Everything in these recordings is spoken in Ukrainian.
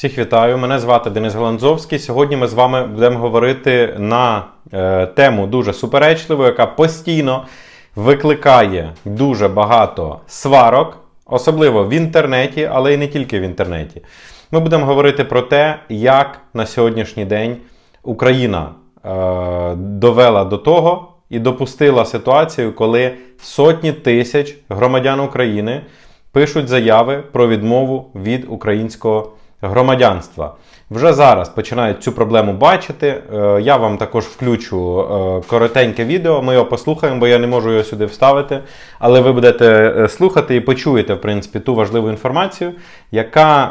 Всіх вітаю, мене звати Денис Галанзовський. Сьогодні ми з вами будемо говорити на е, тему дуже суперечливу, яка постійно викликає дуже багато сварок, особливо в інтернеті, але й не тільки в інтернеті. Ми будемо говорити про те, як на сьогоднішній день Україна е, довела до того і допустила ситуацію, коли сотні тисяч громадян України пишуть заяви про відмову від українського громадянства. Вже зараз починають цю проблему бачити. Е, Я вам також включу е, коротеньке відео. Ми його послухаємо, бо я не можу його сюди вставити. Але ви будете е, слухати і почуєте, в принципі, ту важливу інформацію, яка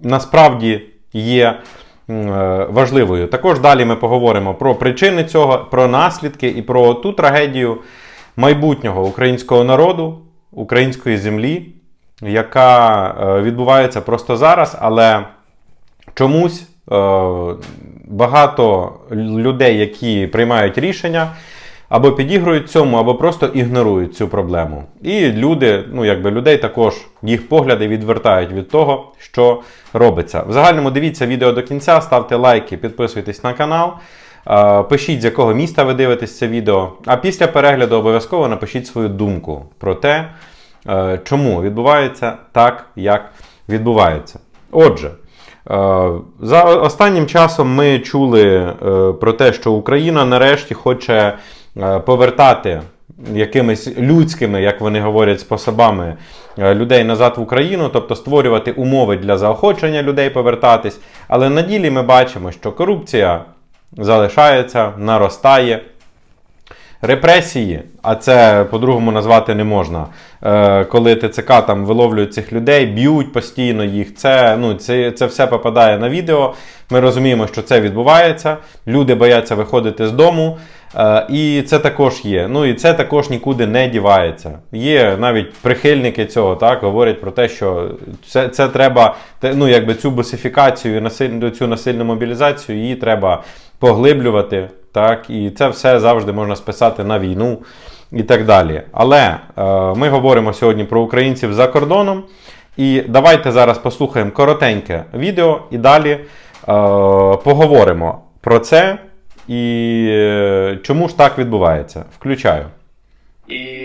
насправді є важливою. Також далі ми поговоримо про причини цього, про наслідки і про ту трагедію майбутнього українського народу, української землі, яка е, відбувається просто зараз, але чомусь е, багато людей, які приймають рішення, або підігрують цьому, або просто ігнорують цю проблему. І люди, ну якби людей також їх погляди відвертають від того, що робиться. В загальному дивіться відео до кінця, ставте лайки, підписуйтесь на канал. Е, Пишіть, з якого міста ви дивитесь це відео. А після перегляду обов'язково напишіть свою думку про те, чому відбувається так, як відбувається. Отже, е, за останнім часом ми чули е, про те, що Україна нарешті хоче е, повертати якимись людськими, як вони говорять, способами е, людей назад в Україну, тобто створювати умови для заохочення людей повертатись. Але на ділі ми бачимо, що корупція залишається, наростає. Репресії, а це по-другому назвати не можна. Е, коли ТЦК там виловлюють цих людей, б'ють постійно їх. Це, ну, це, це все попадає на відео. Ми розуміємо, що це відбувається. Люди бояться виходити з дому. Е, і це також є. Ну і це також нікуди не дівається. Є навіть прихильники цього, так говорять про те, що це, це треба, ну якби цю босифікацію, насиль, цю насильну мобілізацію, її треба поглиблювати. Так, і це все завжди можна списати на війну і так далі. Але е, ми говоримо сьогодні про українців за кордоном. І давайте зараз послухаємо коротеньке відео і далі е, поговоримо про це і е, чому ж так відбувається. Включаю. І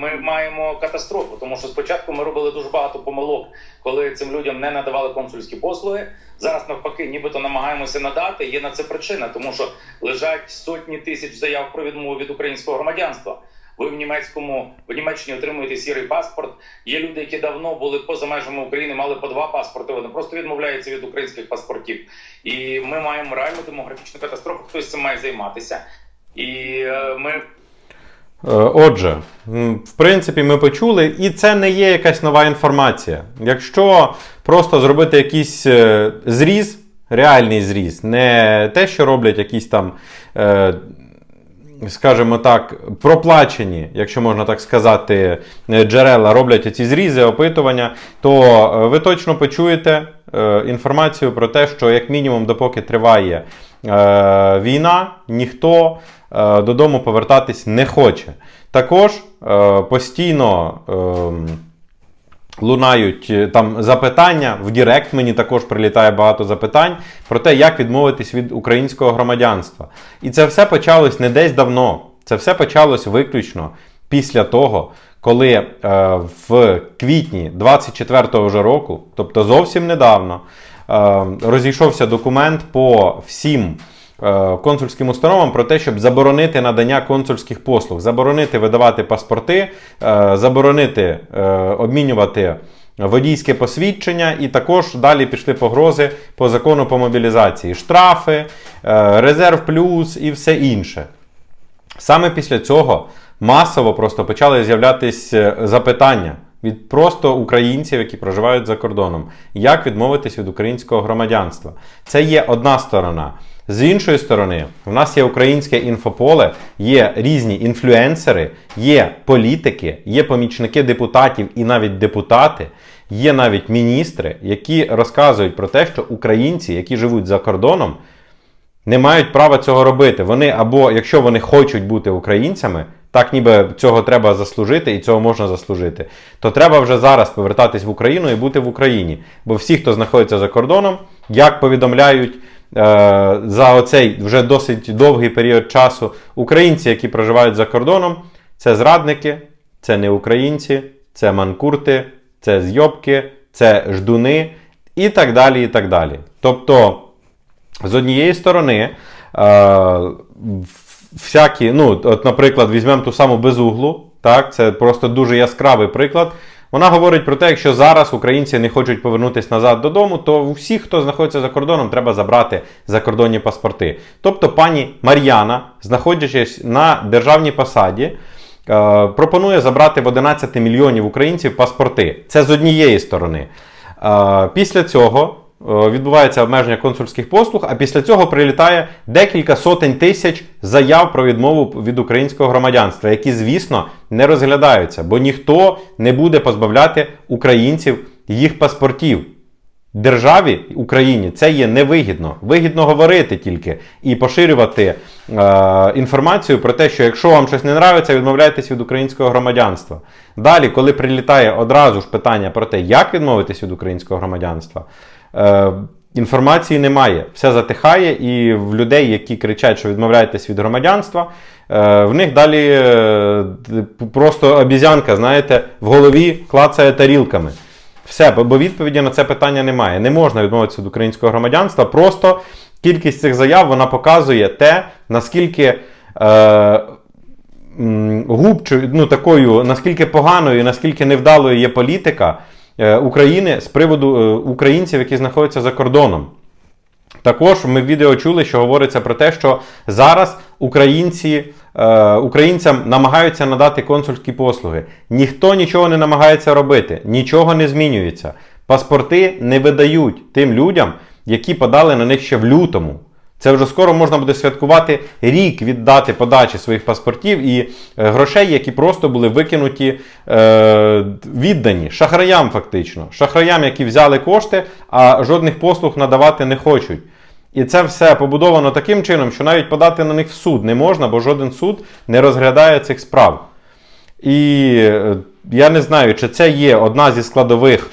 ми маємо катастрофу, тому що спочатку ми робили дуже багато помилок, коли цим людям не надавали консульські послуги. Зараз навпаки, нібито намагаємося надати. Є на це причина, тому що лежать сотні тисяч заяв про відмову від українського громадянства. Ви в німецькому в Німеччині отримуєте сірий паспорт. Є люди, які давно були поза межами України, мали по два паспорти. Вони просто відмовляються від українських паспортів. І ми маємо реальну демографічну катастрофу. Хтось цим має займатися. І е, ми Отже, в принципі, ми почули, і це не є якась нова інформація. Якщо просто зробити якийсь е, зріз, реальний зріз, не те, що роблять якісь там, е, скажімо так, проплачені, якщо можна так сказати, е, джерела роблять ці зрізи, опитування, то е, ви точно почуєте е, інформацію про те, що як мінімум, допоки триває е, війна, ніхто е, додому повертатись не хоче. Також е, постійно. ем, Лунають е, там запитання в Дірект. Мені також прилітає багато запитань про те, як відмовитись від українського громадянства. І це все почалось не десь давно. Це все почалось виключно після того, коли е, в квітні 24-го вже року, тобто зовсім недавно, е, розійшовся документ по всім е, консульським установам про те, щоб заборонити надання консульських послуг, заборонити видавати паспорти, е, заборонити е, обмінювати водійське посвідчення, і також далі пішли погрози по закону по мобілізації, штрафи, е, резерв плюс і все інше. Саме після цього масово просто почали з'являтись е, запитання від просто українців, які проживають за кордоном, як відмовитись від українського громадянства. Це є одна сторона. З іншої сторони, в нас є українське інфополе, є різні інфлюенсери, є політики, є помічники депутатів і навіть депутати, є навіть міністри, які розказують про те, що українці, які живуть за кордоном, не мають права цього робити. Вони або, якщо вони хочуть бути українцями, так ніби цього треба заслужити і цього можна заслужити, то треба вже зараз повертатись в Україну і бути в Україні. Бо всі, хто знаходиться за кордоном, як повідомляють за оцей вже досить довгий період часу, українці, які проживають за кордоном, це зрадники, це не українці, це манкурти, це зйобки, це ждуни і так далі. і так далі. Тобто, з однієї сторони, е, всякі, ну, от, наприклад, візьмемо ту саму безуглу, так, це просто дуже яскравий приклад. Вона говорить про те, якщо зараз українці не хочуть повернутися назад додому, то всіх, хто знаходиться за кордоном, треба забрати закордонні паспорти. Тобто, пані Мар'яна, знаходячись на державній посаді, е, пропонує забрати в 11 мільйонів українців паспорти. Це з однієї сторони. Е, Після цього відбувається обмеження консульських послуг, а після цього прилітає декілька сотень тисяч заяв про відмову від українського громадянства, які, звісно, не розглядаються, бо ніхто не буде позбавляти українців їх паспортів. Державі Україні це є невигідно. Вигідно говорити тільки і поширювати е, інформацію про те, що якщо вам щось не нравиться, відмовляйтесь від українського громадянства. Далі, коли прилітає одразу ж питання про те, як відмовитись від українського громадянства, е, інформації немає. Все затихає, і в людей, які кричать, що відмовляйтесь від громадянства, е, в них далі е, просто обізянка, знаєте, в голові клацає тарілками. Все, бо- відповіді на це питання немає. Не можна відмовитися від українського громадянства. Просто кількість цих заяв вона показує те, наскільки е, губчою, ну такою, наскільки поганою, наскільки невдалою є політика е, України з приводу е, українців, які знаходяться за кордоном. Також ми в відео чули, що говориться про те, що зараз українці, українцям намагаються надати консульські послуги. Ніхто нічого не намагається робити, нічого не змінюється. Паспорти не видають тим людям, які подали на них ще в лютому. Це вже скоро можна буде святкувати рік від дати подачі своїх паспортів і е, грошей, які просто були викинуті, е, віддані шахраям, фактично. Шахраям, які взяли кошти, а жодних послуг надавати не хочуть. І це все побудовано таким чином, що навіть подати на них в суд не можна, бо жоден суд не розглядає цих справ. І е, я не знаю, чи це є одна зі складових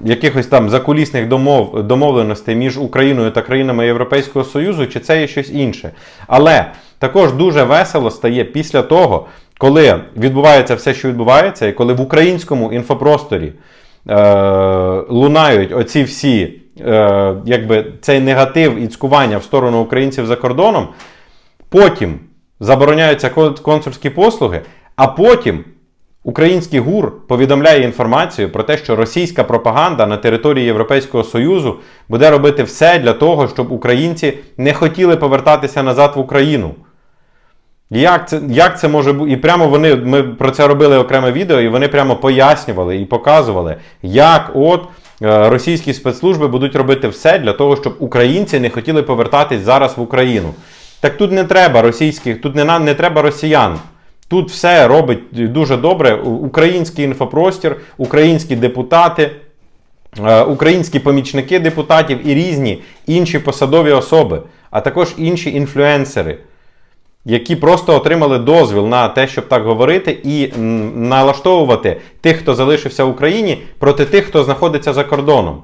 якихось там закулісних домов, домовленостей між Україною та країнами Європейського Союзу, чи це є щось інше. Але також дуже весело стає після того, коли відбувається все, що відбувається, і коли в українському інфопросторі е, лунають оці всі, е, якби цей негатив і цькування в сторону українців за кордоном, потім забороняються консульські послуги, а потім український ГУР повідомляє інформацію про те, що російська пропаганда на території Європейського Союзу буде робити все для того, щоб українці не хотіли повертатися назад в Україну. Як це, як це може бути? І прямо вони, ми про це робили окреме відео, і вони прямо пояснювали і показували, як от російські спецслужби будуть робити все для того, щоб українці не хотіли повертатись зараз в Україну. Так тут не треба російських, тут не, не треба росіян. Тут все робить дуже добре. Український інфопростір, українські депутати, е, українські помічники депутатів і різні інші посадові особи, а також інші інфлюенсери які просто отримали дозвіл на те, щоб так говорити, і налаштовувати тих, хто залишився в Україні, проти тих, хто знаходиться за кордоном.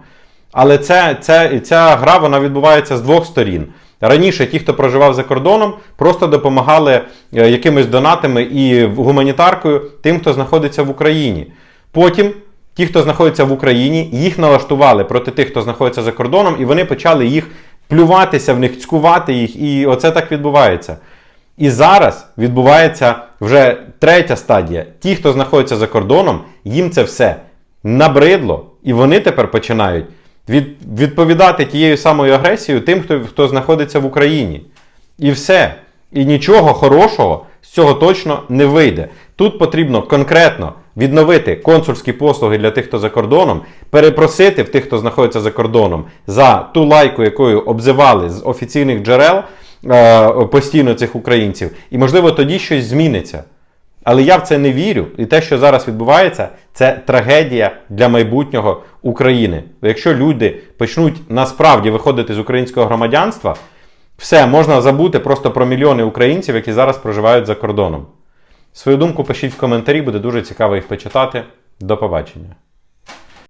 Але це, це, ця гра вона відбувається з двох сторін. Раніше ті, хто проживав за кордоном, просто допомагали е, якимись донатами і гуманітаркою тим, хто знаходиться в Україні. Потім ті, хто знаходиться в Україні, їх налаштували проти тих, хто знаходиться за кордоном, і вони почали їх плюватися в них, цькувати їх, і оце так відбувається. І зараз відбувається вже третя стадія. Ті, хто знаходиться за кордоном, їм це все набридло, і вони тепер починають від, відповідати тією самою агресією тим, хто, хто знаходиться в Україні. І все. І нічого хорошого з цього точно не вийде. Тут потрібно конкретно відновити консульські послуги для тих, хто за кордоном, перепросити в тих, хто знаходиться за кордоном, за ту лайку, якою обзивали з офіційних джерел постійно цих українців. І можливо тоді щось зміниться. Але я в це не вірю. І те, що зараз відбувається, це трагедія для майбутнього України. Якщо люди почнуть насправді виходити з українського громадянства, Все, можна забути просто про мільйони українців, які зараз проживають за кордоном. Свою думку пишіть в коментарі, буде дуже цікаво їх почитати. До побачення.